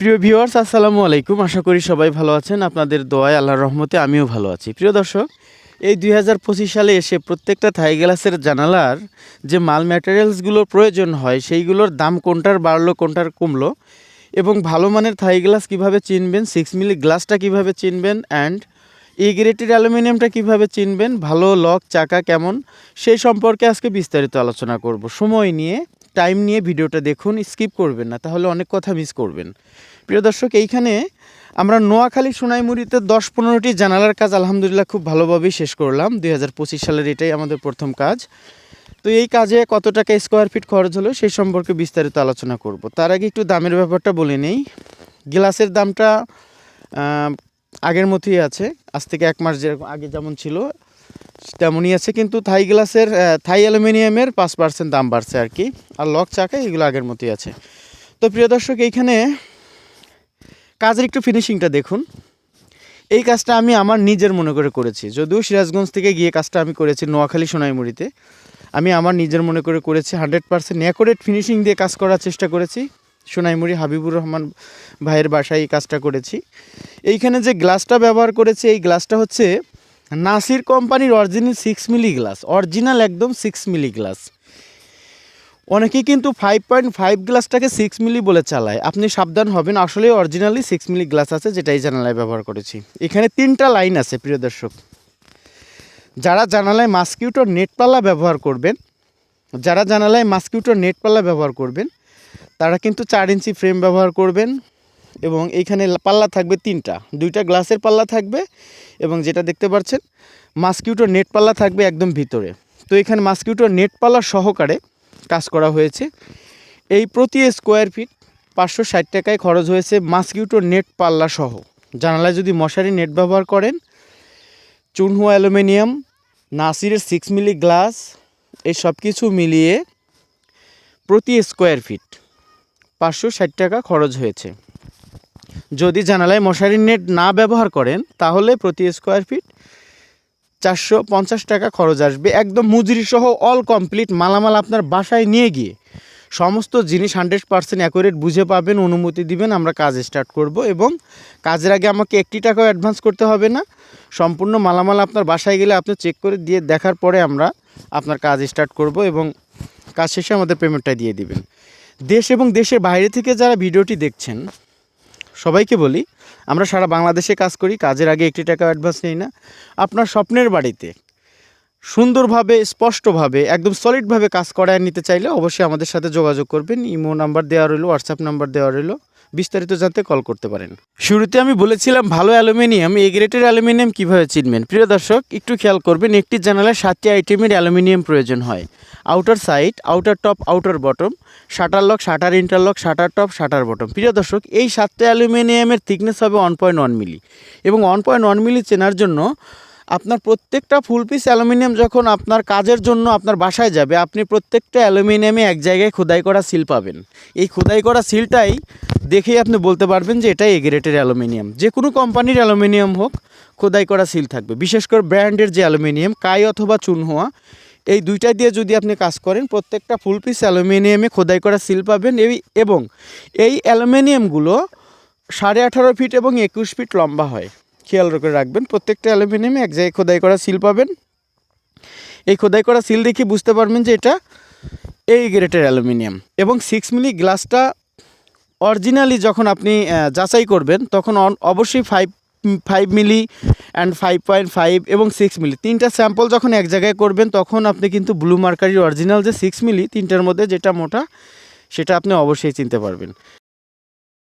প্রিয় ভিউয়ার্স, আসসালামু আলাইকুম। আশা করি সবাই ভালো আছেন। আপনাদের দোয়ায় আল্লাহর রহমতে আমিও ভালো আছি। প্রিয় দর্শক, এই দুই হাজার পঁচিশ সালে এসে প্রত্যেকটা থাই গ্লাসের জানালার যে মাল ম্যাটেরিয়ালসগুলোর প্রয়োজন হয়, সেইগুলোর দাম কোনটার বাড়লো, কোনটার কমলো এবং ভালো মানের থাই গ্লাস কীভাবে চিনবেন সিক্স মিলি গ্লাসটা কীভাবে চিনবেন অ্যান্ড ই গ্রেটেড অ্যালুমিনিয়ামটা কীভাবে চিনবেন, ভালো লক, চাকা কেমন, সেই সম্পর্কে আজকে বিস্তারিত আলোচনা করব। সময় নিয়ে টাইম নিয়ে ভিডিওটা দেখুন স্কিপ করবেন না, তাহলে অনেক কথা মিস করবেন। প্রিয় দর্শক, এইখানে আমরা নোয়াখালী সোনাইমুড়িতে দশ পনেরোটি জানালার কাজ আলহামদুলিল্লাহ খুব ভালোভাবেই শেষ করলাম। দুই হাজার পঁচিশ সালের এটাই আমাদের প্রথম কাজ। তো এই কাজে কত টাকা স্কোয়ার ফিট খরচ হলো সেই সম্পর্কে বিস্তারিত আলোচনা করব। তার আগে একটু দামের ব্যাপারটা বলে নেই। গ্লাসের দামটা আগের মতোই আছে। আজ থেকে এক মাস যেরকম, আগে যেমন ছিল তেমনই আছে, কিন্তু থাই গ্লাসের থাই অ্যালুমিনিয়ামের পাঁচ পার্সেন্ট দাম বাড়ছে আর কি, আর লক চাকা এগুলো আগের মতোই আছে। তো প্রিয় দর্শক, এইখানে কাজের একটু ফিনিশিংটা দেখুন। এই কাজটা আমি আমার নিজের মনে করে করেছি, যদিও সিরাজগঞ্জ থেকে গিয়ে কাজটা আমি করেছি নোয়াখালী সোনাইমুড়িতে। আমি আমার নিজের মনে করে করেছি হান্ড্রেড পার্সেন্ট অ্যাকোরেট ফিনিশিং দিয়ে কাজ করার চেষ্টা করেছি। সোনাইমুড়ি হাবিবুর রহমান ভাইয়ের বাসায় এই কাজটা করেছি। এইখানে যে গ্লাসটা ব্যবহার করেছি, এই গ্লাসটা হচ্ছে নাসির কোম্পানির original six milli glass original একদম সিক্স মিলি গ্লাস অনেকেই কিন্তু ফাইভ পয়েন্ট ফাইভ গ্লাসটাকে সিক্স মিলি বলে চালায়। আপনি সাবধান হবেন আসলে অরিজিনালি সিক্স মিলি গ্লাস আছে যেটা এই জানালায় ব্যবহার করেছি। এখানে তিনটা লাইন আছে, প্রিয় দর্শক। যারা জানালায় মাস্কিউটো নেট পাল্লা ব্যবহার করবেন, যারা জানালায় মাস্কিউটো নেট পাল্লা ব্যবহার করবেন, তারা কিন্তু চার ইঞ্চি ফ্রেম ব্যবহার করবেন। এবং এইখানে পাল্লা থাকবে তিনটা। দুইটা গ্লাসের পাল্লা থাকবে এবং যেটা দেখতে পাচ্ছেন, মাস্কিউটোর নেট পাল্লা থাকবে একদম ভিতরে। তো এখানে মাস্কিউটোর নেট পাল্লা সহকারে কাজ করা হয়েছে। এই প্রতি স্কোয়ার ফিট পাঁচশো ষাট টাকায় খরচ হয়েছে মাস্কিউটোর নেট পাল্লা সহ। জানালায় যদি মশারি নেট ব্যবহার করেন, চুনহু অ্যালুমিনিয়াম, নাসিরের সিক্স মিলি গ্লাস এই সব কিছু মিলিয়ে প্রতি স্কোয়ার ফিট পাঁচশো ষাট টাকা খরচ হয়েছে। যদি জানালায় মশারির নেট না ব্যবহার করেন, তাহলে প্রতি স্কোয়ার ফিট চারশো পঞ্চাশ টাকা খরচ আসবে। একদম মজুরি সহ অল কমপ্লিট মালামাল আপনার বাসায় নিয়ে গিয়ে। সমস্ত জিনিস হান্ড্রেড পার্সেন্ট অ্যাকুরেট বুঝে পাবেন, অনুমতি দিবেন, আমরা কাজ স্টার্ট করব এবং কাজের আগে আমাকে একটি টাকাও অ্যাডভান্স করতে হবে না। সম্পূর্ণ মালামাল আপনার বাসায় গেলে আপনি চেক করে দিয়ে দেখার পরে আমরা আপনার কাজ স্টার্ট করব এবং কাজ শেষে আমাদের পেমেন্টটা দিয়ে দিবেন। দেশ এবং দেশের বাইরে থেকে যারা ভিডিওটি দেখছেন সবাইকে বলি, আমরা সারা বাংলাদেশে কাজ করি, কাজের আগে একটি টাকা অ্যাডভান্স নিই না। আপনার স্বপ্নের বাড়িতে সুন্দরভাবে, স্পষ্টভাবে, একদম সলিডভাবে কাজ করায় নিতে চাইলে অবশ্যই আমাদের সাথে যোগাযোগ করবেন। ইমো নাম্বার দেওয়া রইল হোয়াটসঅ্যাপ নাম্বার দেওয়া রইল। বিস্তারিত জানতে কল করতে পারেন। শুরুতে আমি বলেছিলাম ভালো অ্যালুমিনিয়াম এ গ্রেটের অ্যালুমিনিয়াম কীভাবে চিনবেন? প্রিয় দর্শক, একটু খেয়াল করবেন, একটি জানালায় সাতটি আইটেমের অ্যালুমিনিয়াম প্রয়োজন হয়। Outer side outer top outer bottom shutter lock shutter interlock shutter top shutter bottom প্রিয় দর্শক, এই সাতটা অ্যালুমিনিয়ামের থিকনেস হবে ওয়ান পয়েন্ট ওয়ান মিলি এবং ওয়ান পয়েন্ট ওয়ান মিলি চেনার জন্য আপনার প্রত্যেকটা ফুল পিস অ্যালুমিনিয়াম যখন আপনার কাজের জন্য আপনার বাসায় যাবে, আপনি প্রত্যেকটা অ্যালুমিনিয়ামে এক জায়গায় খোদাই করা সিল পাবেন। এই খোদাই করা সিলটাই দেখেই আপনি বলতে পারবেন যে এটাই এগ্রেটের অ্যালুমিনিয়াম। যে কোনো কোম্পানির অ্যালুমিনিয়াম হোক, খোদাই করা সিল থাকবে। বিশেষ করে ব্র্যান্ডের যে অ্যালুমিনিয়াম, কাই অথবা চুনহোয়া এই দুইটা দিয়ে যদি আপনি কাজ করেন, প্রত্যেকটা ফুল পিস অ্যালুমিনিয়ামে খোদাই করা সিল পাবেন। এই- এবং এই অ্যালুমিনিয়ামগুলো সাড়ে আঠারো ফিট এবং একুশ ফিট লম্বা হয়। খেয়াল করে রাখবেন। প্রত্যেকটা অ্যালুমিনিয়ামে এক জায়গায় খোদাই করা সিল পাবেন। এই খোদাই করা সিল দেখে বুঝতে পারবেন যে এটা এই গ্রেটের অ্যালুমিনিয়াম। এবং সিক্স মিলি গ্লাসটা অরিজিনালি যখন আপনি যাচাই করবেন, তখন অবশ্যই five five milli and five point five এবং সিক্স মিলি তিনটা স্যাম্পল যখন এক জায়গায় করবেন, তখন আপনি কিন্তু ব্লু মার্কারির অরিজিনাল যে সিক্স মিলি তিনটার মধ্যে যেটা মোটা, সেটা আপনি অবশ্যই চিনতে পারবেন।